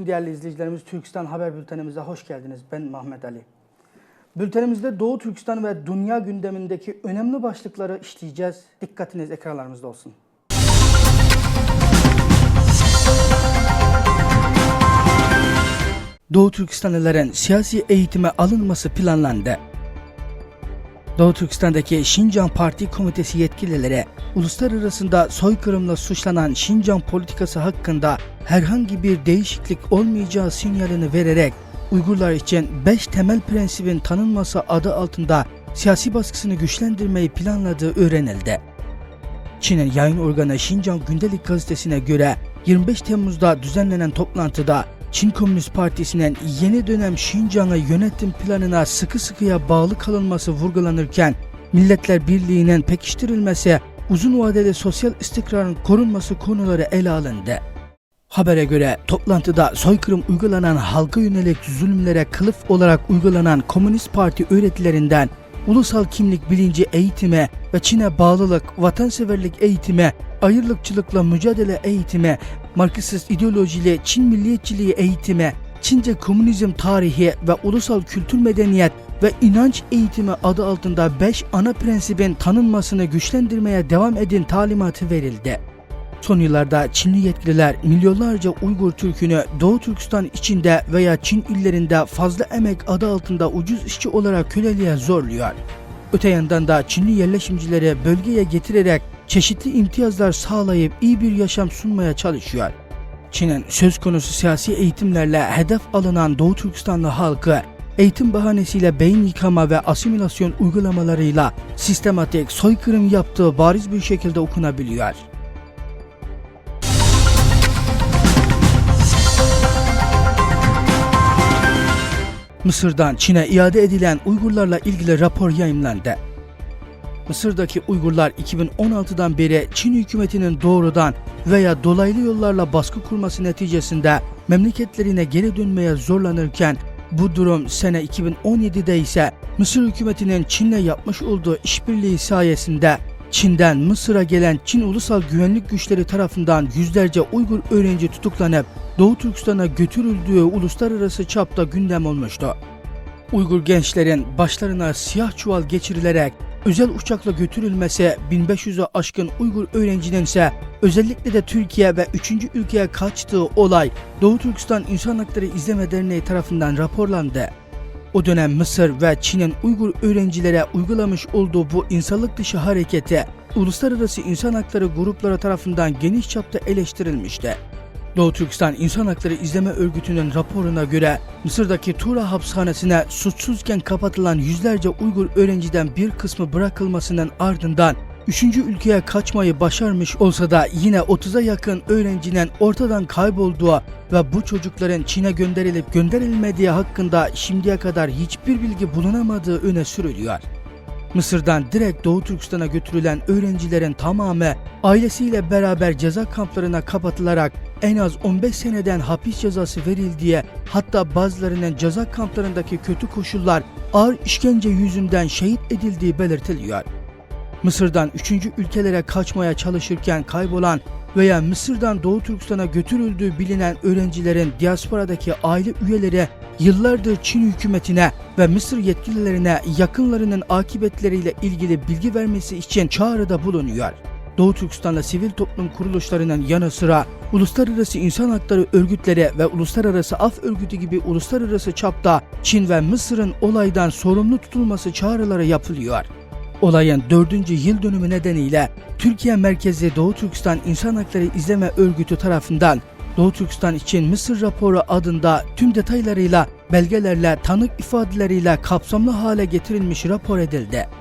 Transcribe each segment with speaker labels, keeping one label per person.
Speaker 1: Aleyküm değerli izleyicilerimiz. Türkistan Haber Bültenimize hoş geldiniz. Ben Mehmet Ali. Bültenimizde Doğu Türkistan ve dünya gündemindeki önemli başlıkları işleyeceğiz. Dikkatiniz ekranlarımızda olsun. Doğu Türkistanlıların siyasi eğitime alınması planlandı. Doğu Türkistan'daki Şincan Parti Komitesi yetkilileri uluslararasında soykırımla suçlanan Şincan politikası hakkında herhangi bir değişiklik olmayacağı sinyalini vererek Uygurlar için 5 temel prensibin tanınması adı altında siyasi baskısını güçlendirmeyi planladığı öğrenildi. Çin'in yayın organı Şincan Gündelik Gazetesi'ne göre 25 Temmuz'da düzenlenen toplantıda Çin Komünist Partisi'nin yeni dönem Şincan'a yönetim planına sıkı sıkıya bağlı kalınması vurgulanırken Milletler Birliği'nin pekiştirilmesi, uzun vadeli sosyal istikrarın korunması konuları ele alındı. Habere göre toplantıda soykırım uygulanan halka yönelik zulümlere kılıf olarak uygulanan Komünist Parti öğretilerinden ulusal kimlik bilinci eğitime ve Çin'e bağlılık, vatanseverlik eğitime, ayrılıkçılıkla mücadele eğitime, Marksist ideolojiyle Çin milliyetçiliği eğitime, Çince komünizm tarihi ve ulusal kültür medeniyet ve inanç eğitimi adı altında 5 ana prensibin tanınmasını güçlendirmeye devam edin talimatı verildi. Son yıllarda Çinli yetkililer milyonlarca Uygur Türk'ünü Doğu Türkistan içinde veya Çin illerinde fazla emek adı altında ucuz işçi olarak köleliğe zorluyor. Öte yandan da Çinli yerleşimcileri bölgeye getirerek çeşitli imtiyazlar sağlayıp iyi bir yaşam sunmaya çalışıyor. Çin'in söz konusu siyasi eğitimlerle hedef alınan Doğu Türkistanlı halkı eğitim bahanesiyle beyin yıkama ve asimilasyon uygulamalarıyla sistematik soykırım yaptığı bariz bir şekilde okunabiliyor. Mısır'dan Çin'e iade edilen Uygurlarla ilgili rapor yayımlandı. Mısır'daki Uygurlar 2016'dan beri Çin hükümetinin doğrudan veya dolaylı yollarla baskı kurması neticesinde memleketlerine geri dönmeye zorlanırken bu durum sene 2017'de ise Mısır hükümetinin Çin'le yapmış olduğu işbirliği sayesinde Çin'den Mısır'a gelen Çin Ulusal Güvenlik Güçleri tarafından yüzlerce Uygur öğrenci tutuklanıp Doğu Türkistan'a götürüldüğü uluslararası çapta gündem olmuştu. Uygur gençlerin başlarına siyah çuval geçirilerek özel uçakla götürülmesi 1500'e aşkın Uygur öğrencinin ise özellikle de Türkiye ve 3. ülkeye kaçtığı olay Doğu Türkistan İnsan Hakları İzleme Derneği tarafından raporlandı. O dönem Mısır ve Çin'in Uygur öğrencilere uygulamış olduğu bu insanlık dışı hareketi uluslararası insan hakları grupları tarafından geniş çapta eleştirilmişti. Doğu Türkistan İnsan Hakları İzleme Örgütü'nün raporuna göre Mısır'daki Tura hapishanesine suçsuzken kapatılan yüzlerce Uygur öğrenciden bir kısmı bırakılmasının ardından üçüncü ülkeye kaçmayı başarmış olsa da yine 30'a yakın öğrencinin ortadan kaybolduğu ve bu çocukların Çin'e gönderilip gönderilmediği hakkında şimdiye kadar hiçbir bilgi bulunamadığı öne sürülüyor. Mısır'dan direkt Doğu Türkistan'a götürülen öğrencilerin tamamı ailesiyle beraber ceza kamplarına kapatılarak en az 15 seneden hapis cezası verildiği hatta bazılarının ceza kamplarındaki kötü koşullar ağır işkence yüzünden şehit edildiği belirtiliyor. Mısır'dan üçüncü ülkelere kaçmaya çalışırken kaybolan veya Mısır'dan Doğu Türkistan'a götürüldüğü bilinen öğrencilerin diasporadaki aile üyeleri yıllardır Çin hükümetine ve Mısır yetkililerine yakınlarının akıbetleriyle ilgili bilgi vermesi için çağrıda bulunuyor. Doğu Türkistan'da sivil toplum kuruluşlarının yanı sıra uluslararası insan hakları örgütleri ve uluslararası af örgütü gibi uluslararası çapta Çin ve Mısır'ın olaydan sorumlu tutulması çağrıları yapılıyor. Olayın 4. yıl dönümü nedeniyle Türkiye merkezi Doğu Türkistan İnsan Hakları İzleme Örgütü tarafından Doğu Türkistan için Mısır raporu adında tüm detaylarıyla, belgelerle, tanık ifadeleriyle kapsamlı hale getirilmiş rapor edildi.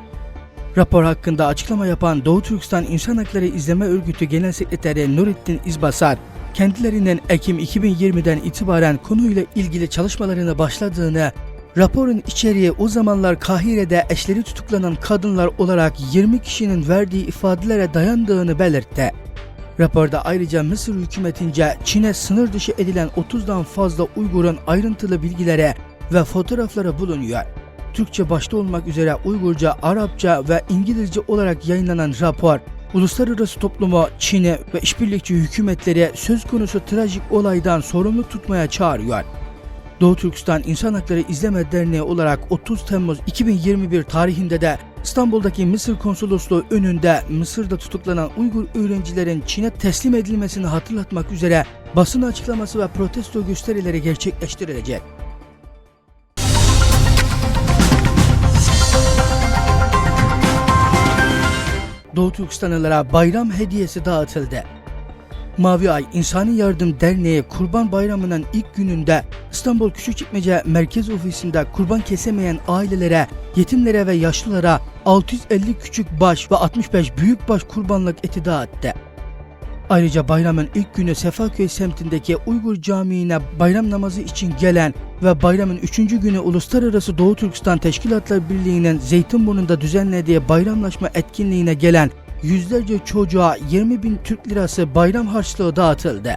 Speaker 1: Rapor hakkında açıklama yapan Doğu Türkistan İnsan Hakları İzleme Örgütü Genel Sekreteri Nurettin İzbasar, kendilerinin Ekim 2020'den itibaren konuyla ilgili çalışmalarına başladığını, raporun içeriği o zamanlar Kahire'de eşleri tutuklanan kadınlar olarak 20 kişinin verdiği ifadelere dayandığını belirtti. Raporda ayrıca Mısır hükümetince Çin'e sınır dışı edilen 30'dan fazla Uygur'un ayrıntılı bilgilere ve fotoğrafları bulunuyor. Türkçe başta olmak üzere Uygurca, Arapça ve İngilizce olarak yayınlanan rapor, uluslararası toplumu, Çin'i ve işbirlikçi hükümetleri söz konusu trajik olaydan sorumlu tutmaya çağırıyor. Doğu Türkistan İnsan Hakları İzleme Derneği olarak 30 Temmuz 2021 tarihinde de İstanbul'daki Mısır Konsolosluğu önünde Mısır'da tutuklanan Uygur öğrencilerin Çin'e teslim edilmesini hatırlatmak üzere basın açıklaması ve protesto gösterileri gerçekleştirilecek. Doğu Türkistanlılara bayram hediyesi dağıtıldı. Mavi Ay İnsani Yardım Derneği Kurban Bayramı'nın ilk gününde İstanbul Küçükçekmece Merkez Ofisi'nde kurban kesemeyen ailelere, yetimlere ve yaşlılara 650 küçük baş ve 65 büyük baş kurbanlık eti dağıttı. Ayrıca bayramın ilk günü Sefaköy semtindeki Uygur Camii'ne bayram namazı için gelen ve bayramın üçüncü günü Uluslararası Doğu Türkistan Teşkilatlar Birliği'nin Zeytinburnu'nda düzenlediği bayramlaşma etkinliğine gelen yüzlerce çocuğa 20 bin Türk lirası bayram harçlığı dağıtıldı.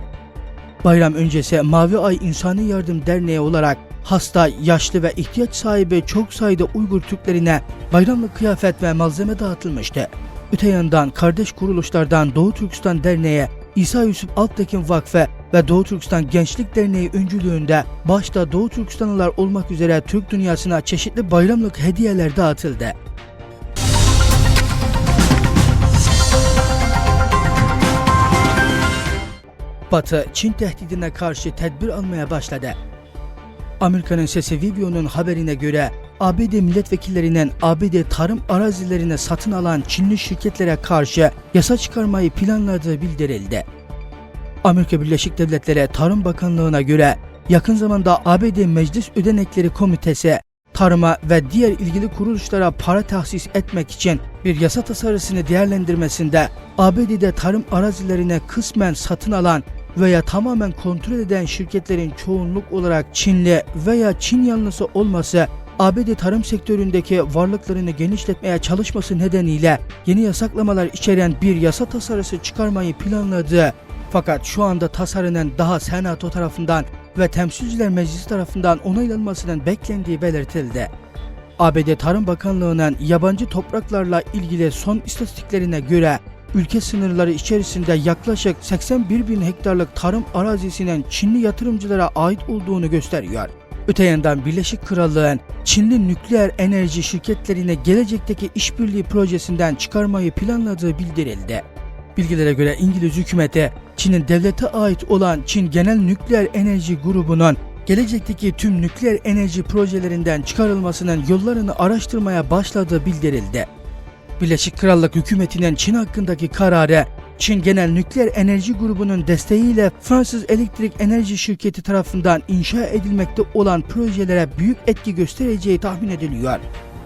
Speaker 1: Bayram öncesi Mavi Ay İnsani Yardım Derneği olarak hasta, yaşlı ve ihtiyaç sahibi çok sayıda Uygur Türklerine bayramlık kıyafet ve malzeme dağıtılmıştı. Öte yandan kardeş kuruluşlardan Doğu Türkistan Derneği, İsa Yusuf Altekin Vakfı ve Doğu Türkistan Gençlik Derneği öncülüğünde başta Doğu Türkistanlılar olmak üzere Türk dünyasına çeşitli bayramlık hediyeler dağıtıldı. Batı, Çin tehdidine karşı tedbir almaya başladı. Amerika'nın sesi Vivio'nun haberine göre ABD milletvekillerinin ABD tarım arazilerini satın alan Çinli şirketlere karşı yasa çıkarmayı planladığı bildirildi. Amerika Birleşik Devletleri Tarım Bakanlığı'na göre yakın zamanda ABD Meclis Ödenekleri Komitesi tarıma ve diğer ilgili kuruluşlara para tahsis etmek için bir yasa tasarısını değerlendirmesinde ABD'de tarım arazilerine kısmen satın alan veya tamamen kontrol eden şirketlerin çoğunluk olarak Çinli veya Çin yanlısı olması ABD tarım sektöründeki varlıklarını genişletmeye çalışması nedeniyle yeni yasaklamalar içeren bir yasa tasarısı çıkarmayı planladığı fakat şu anda tasarının daha Senato tarafından ve Temsilciler Meclisi tarafından onaylanmasının beklendiği belirtildi. ABD Tarım Bakanlığı'nın yabancı topraklarla ilgili son istatistiklerine göre ülke sınırları içerisinde yaklaşık 81 bin hektarlık tarım arazisinin Çinli yatırımcılara ait olduğunu gösteriyor. Öte yandan Birleşik Krallığın Çinli nükleer enerji şirketlerine gelecekteki işbirliği projesinden çıkarmayı planladığı bildirildi. Bilgilere göre İngiliz hükümeti Çin'in devlete ait olan Çin Genel Nükleer Enerji Grubu'nun gelecekteki tüm nükleer enerji projelerinden çıkarılmasının yollarını araştırmaya başladığı bildirildi. Birleşik Krallık hükümetinin Çin hakkındaki kararı Çin Genel Nükleer Enerji Grubu'nun desteğiyle Fransız Elektrik Enerji Şirketi tarafından inşa edilmekte olan projelere büyük etki göstereceği tahmin ediliyor.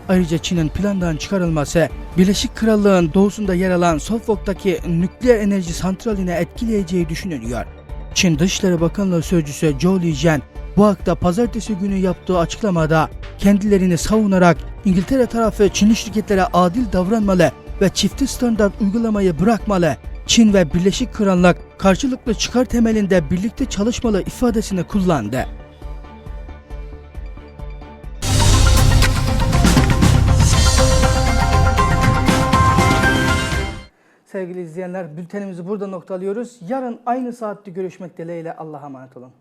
Speaker 1: Ayrıca Çin'in plandan çıkarılması Birleşik Krallığın doğusunda yer alan Suffolk'taki nükleer enerji santraline etkileyeceği düşünülüyor. Çin Dışişleri Bakanlığı Sözcüsü Zhou Lijian bu hakta pazartesi günü yaptığı açıklamada kendilerini savunarak İngiltere tarafı Çinli şirketlere adil davranmalı ve çifti standart uygulamayı bırakmalı. Çin ve Birleşik Krallık karşılıklı çıkar temelinde birlikte çalışmalı ifadesini kullandı. Sevgili izleyenler bültenimizi burada noktalıyoruz. Yarın aynı saatte görüşmek dileğiyle Allah'a emanet olun.